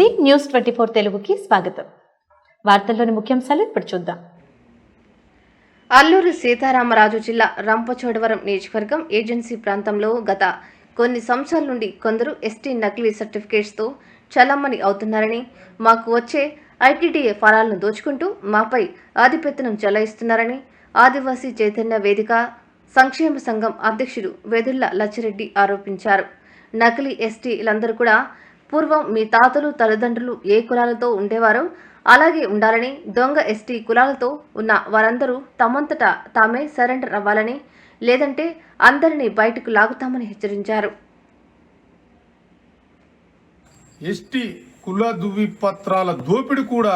నమస్తే news twenty four తెలుగుకి స్వాగతం. వార్తల్లోని ముఖ్యాంశాలు ఇప్పుడు చూద్దాం. అల్లూరి సీతారామరాజు జిల్లా రంపచోడవరం నియోజకవర్గం ఏజెన్సీ ప్రాంతంలో గత కొన్ని సంవత్సరాల నుండి కొందరు ఎస్టీ నకిలీ సర్టిఫికేట్స్తో చలమ్మని అవుతున్నారని మాకు వచ్చే ఐటీడీఏ ఫలాలను దోచుకుంటూ మాపై ఆధిపత్యం చెలాయిస్తున్నారని ఆదివాసీ చైతన్య వేదిక సంక్షేమ సంఘం అధ్యక్షుడు వెదుళ్ళ లచ్చిరెడ్డి ఆరోపించారు. నకిలీ ఎస్టీలందరూ కూడా పూర్వం మీ తాతలు తల్లిదండ్రులు ఏ కులాలతో ఉండేవారో అలాగే ఉండాలని దొంగ ఎస్టీ కులాలతో ఉన్న వారందరూ తమంతట తామే సరెండర్ అవ్వాలని లేదంటే అందరినీ బయటకు లాగుతామని హెచ్చరించారు. ఎస్టీ కుల దువ్వి పత్రాల దోపిడీ కూడా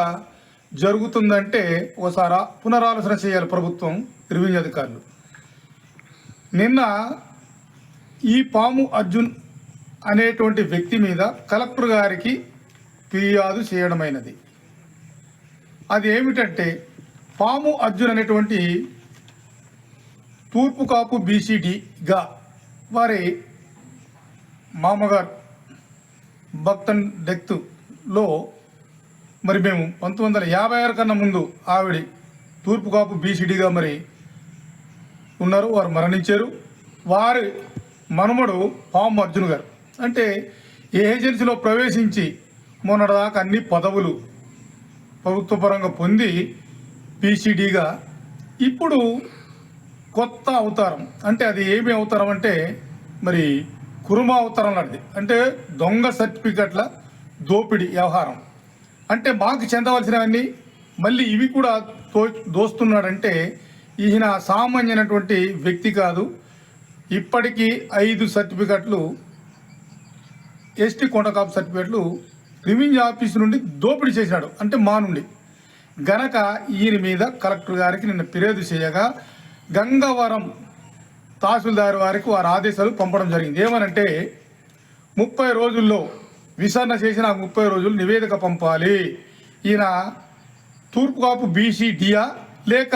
జరుగుతుందంటే ఒకసారి పునరాలోచన చేయాలి ప్రభుత్వం రెవెన్యూ అధికారులు. నిన్న ఈ పాము అర్జున్ అనేటువంటి వ్యక్తి మీద కలెక్టర్ గారికి ఫిర్యాదు చేయడమైనది. అది ఏమిటంటే పాము అర్జున్ అనేటువంటి తూర్పు కాపు బీసీడీగా వారి మామగారు భక్తన్ డెక్త్లో మరి మేము పంతొమ్మిది వందల యాభై ఆరు కన్నా ముందు ఆవిడ తూర్పు కాపు బీసీడీగా మరి ఉన్నారు వారు మరణించారు. వారి మనుమడు పాము అర్జున్ గారు. అంటే ఏ ఏజెన్సీలో ప్రవేశించి మొన్నటిదాకా అన్ని పదవులు ప్రభుత్వ పరంగా పొంది పీసీడీగా ఇప్పుడు కొత్త అవతారం. అంటే అది ఏమి అవతారం అంటే మరి కురుమ అవతారం లాంటిది. అంటే దొంగ సర్టిఫికెట్ల దోపిడీ వ్యవహారం. అంటే మాకు చెందవలసినవన్నీ మళ్ళీ ఇవి కూడా తో దోస్తున్నాడంటే ఈయన సామాన్యమైనటువంటి వ్యక్తి కాదు. ఇప్పటికీ ఐదు సర్టిఫికెట్లు ఎస్టీ కొండకాపు సర్టిఫికెట్లు రివెన్యూ ఆఫీస్ నుండి దోపిడీ చేసినాడు అంటే మా నుండి. గనక ఈయన మీద కలెక్టర్ గారికి నిన్న ఫిర్యాదు చేయగా గంగవరం తహసీల్దార్ వారికి వారి ఆదేశాలు పంపడం జరిగింది. ఏమనంటే ముప్పై రోజుల్లో విచారణ చేసిన ముప్పై రోజులు నివేదిక పంపాలి. ఈయన తూర్పుకాపు బీసీడియా డియా లేక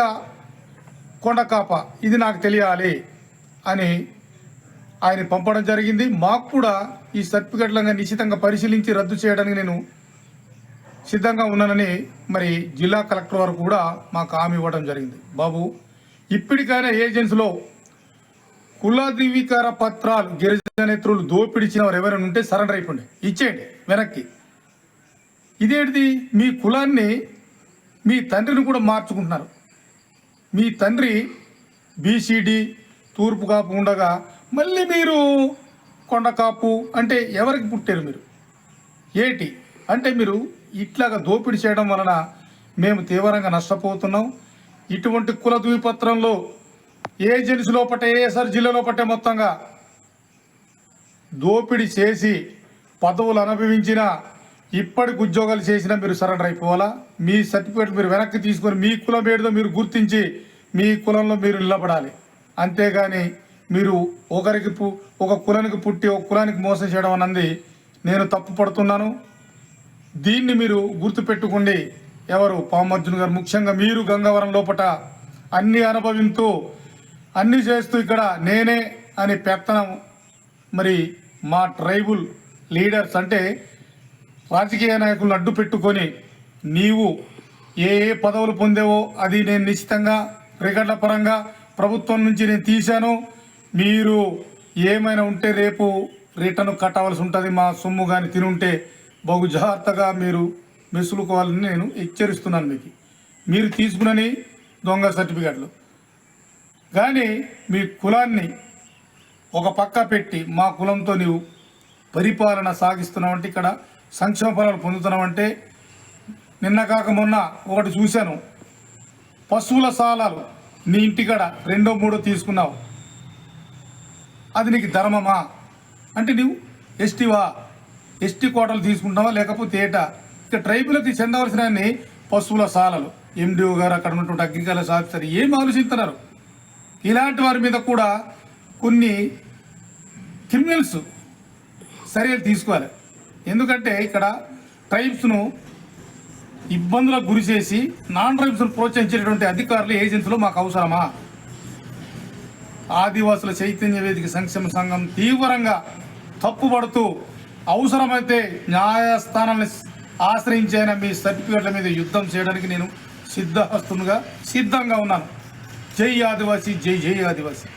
కొండకాప ఇది నాకు తెలియాలి అని ఆయన పంపడం జరిగింది. మాకు కూడా ఈ సర్టిఫికెట్లను నిశ్చితంగా పరిశీలించి రద్దు చేయడానికి నేను సిద్ధంగా ఉన్నానని మరి జిల్లా కలెక్టర్ వారు కూడా మాకు హామీ ఇవ్వడం జరిగింది. బాబు ఇప్పటికైనా ఏజెన్సీలో కుల ధృవీకర పత్రాలు గిరిజనేత్రులు దోపిడిచిన వారు ఎవరైనా ఉంటే సరెండర్ అయిపోండి. ఇచ్చేయండి వెనక్కి. ఇదేంటిది? మీ కులాన్ని మీ తండ్రిని కూడా మార్చుకుంటున్నారు. మీ తండ్రి బీసీడీ తూర్పు కాపు ఉండగా మళ్ళీ మీరు కొండకాపు అంటే ఎవరికి పుట్టారు మీరు? ఏటి? అంటే మీరు ఇట్లాగా దోపిడీ చేయడం వలన మేము తీవ్రంగా నష్టపోతున్నాం. ఇటువంటి కుల ద్వీపత్రంలో ఏజెన్సీ లోపట ఏఎస్ఆర్ జిల్లా లోపటే మొత్తంగా దోపిడీ చేసి పదవులు అనుభవించిన ఇప్పటికి ఉద్యోగాలు చేసినా మీరు సరెండర్ అయిపోవాలా? మీ సర్టిఫికేట్ మీరు వెనక్కి తీసుకొని మీ కులం ఏడుదో మీరు గుర్తించి మీ కులంలో మీరు నిలబడాలి. అంతేగాని మీరు ఒకరికి పు- ఒక కులానికి పుట్టి ఒక కులానికి మోసం చేయడం అన్నది నేను తప్పు పడుతున్నాను. దీన్ని మీరు గుర్తుపెట్టుకోండి. ఎవరు? పామర్జున్ గారు. ముఖ్యంగా మీరు గంగవరం లోపట అన్ని అనుభవింతూ అన్ని చేస్తూ ఇక్కడ నేనే అని పెత్తనం. మరి మా ట్రైబుల్ లీడర్స్ అంటే రాజకీయ నాయకులను అడ్డు పెట్టుకొని నీవు ఏ ఏ పదవులు పొందేవో అది నేను నిశ్చితంగా రికార్డుల పరంగా ప్రభుత్వం నుంచి నేను తీశాను. మీరు ఏమైనా ఉంటే రేపు రిటర్న్ కట్టవలసి ఉంటుంది మా సొమ్ము కానీ తినుంటే బహు జాగ్రత్తగా మీరు మెసులుకోవాలని నేను హెచ్చరిస్తున్నాను మీకు. మీరు తీసుకునని దొంగ సర్టిఫికెట్లు. కానీ మీ కులాన్ని ఒక పక్క పెట్టి మా కులంతో నీవు పరిపాలన సాగిస్తున్నామంటే ఇక్కడ సంక్షేమ ఫలాలు పొందుతున్నావంటే నిన్న కాక మొన్న ఒకటి చూశాను. పశువుల సాలాలు నీ ఇంటికాడ రెండో మూడో తీసుకున్నావు. అది నీకు ధర్మమా? అంటే నువ్వు ఎస్టీవా? ఎస్టీ కోటలు తీసుకుంటావా లేకపోతే ఏటా? ఇక ట్రైబులకి చెందవలసిన పశువుల సాలలు. ఎండిఓ గారు అక్కడ ఉన్నటువంటి అగ్రికల్చర్ ఆఫీసర్ ఏం ఆలోచిస్తున్నారు? ఇలాంటి వారి మీద కూడా కొన్ని క్రిమినల్స్ చర్యలు తీసుకోవాలి. ఎందుకంటే ఇక్కడ ట్రైబ్స్ను ఇబ్బందులకు గురి చేసి నాన్ ట్రైబ్స్ను ప్రోత్సహించేటటువంటి అధికారులు ఏజెన్సీలో మాకు అవసరమా? ఆదివాసుల చైతన్య వేదిక సంక్షేమ సంఘం తీవ్రంగా తప్పుపడుతూ అవసరమైతే న్యాయస్థానాన్ని ఆశ్రయించైన మీ సర్టిఫికెట్ల మీద యుద్ధం చేయడానికి నేను సిద్ధహస్తునిగా సిద్ధంగా ఉన్నాను. జై ఆదివాసీ జై జై ఆదివాసీ.